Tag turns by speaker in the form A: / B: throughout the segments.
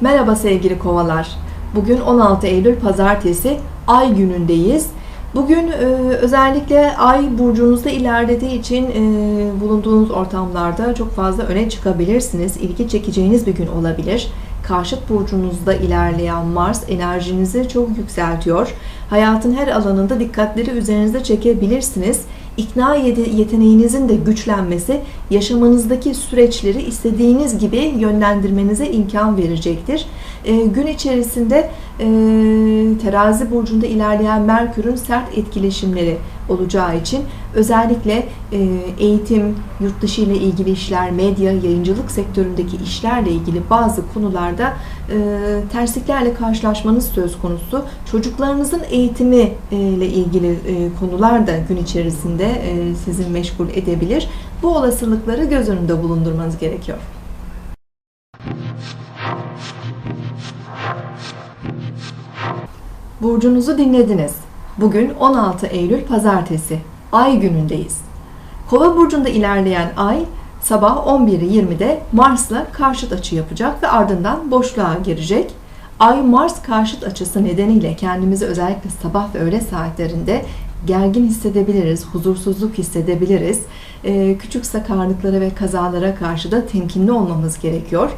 A: Merhaba sevgili kovalar. Bugün 16 Eylül Pazartesi Ay günündeyiz. Bugün e, özellikle Ay burcunuzda ilerlediği için e, bulunduğunuz ortamlarda çok fazla öne çıkabilirsiniz. İlgi çekeceğiniz bir gün olabilir. Karşıt burcunuzda ilerleyen Mars enerjinizi çok yükseltiyor. Hayatın her alanında dikkatleri üzerinize çekebilirsiniz. İkna yete- yeteneğinizin de güçlenmesi yaşamanızdaki süreçleri istediğiniz gibi yönlendirmenize imkan verecektir. E, gün içerisinde e, terazi burcunda ilerleyen Merkür'ün sert etkileşimleri olacağı için özellikle e, eğitim, yurt dışı ile ilgili işler, medya, yayıncılık sektöründeki işlerle ilgili bazı konularda tersliklerle karşılaşmanız söz konusu. Çocuklarınızın eğitimi ile ilgili konular da gün içerisinde e, sizi meşgul edebilir. Bu olasılıkları göz önünde bulundurmanız gerekiyor. Burcunuzu dinlediniz. Bugün 16 Eylül Pazartesi. Ay günündeyiz. Kova burcunda ilerleyen ay sabah 11.20'de Mars'la karşıt açı yapacak ve ardından boşluğa girecek. Ay Mars karşıt açısı nedeniyle kendimizi özellikle sabah ve öğle saatlerinde gergin hissedebiliriz, huzursuzluk hissedebiliriz. Ee, küçük sakarlıklara ve kazalara karşı da temkinli olmamız gerekiyor.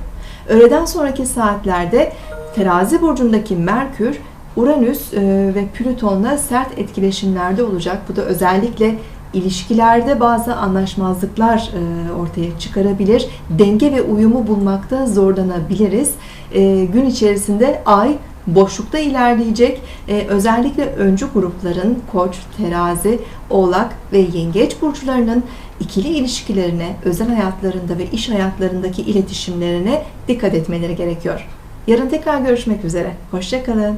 A: Öğleden sonraki saatlerde terazi burcundaki Merkür Uranüs e, ve Plüton'la sert etkileşimlerde olacak. Bu da özellikle ilişkilerde bazı anlaşmazlıklar e, ortaya çıkarabilir. Denge ve uyumu bulmakta zorlanabiliriz. E, Gün içerisinde Ay boşlukta ilerleyecek. Özellikle öncü grupların Koç, Terazi, Oğlak ve Yengeç burçlarının ikili ilişkilerine, özel hayatlarında ve iş hayatlarındaki iletişimlerine dikkat etmeleri gerekiyor. Yarın tekrar görüşmek üzere. Hoşçakalın.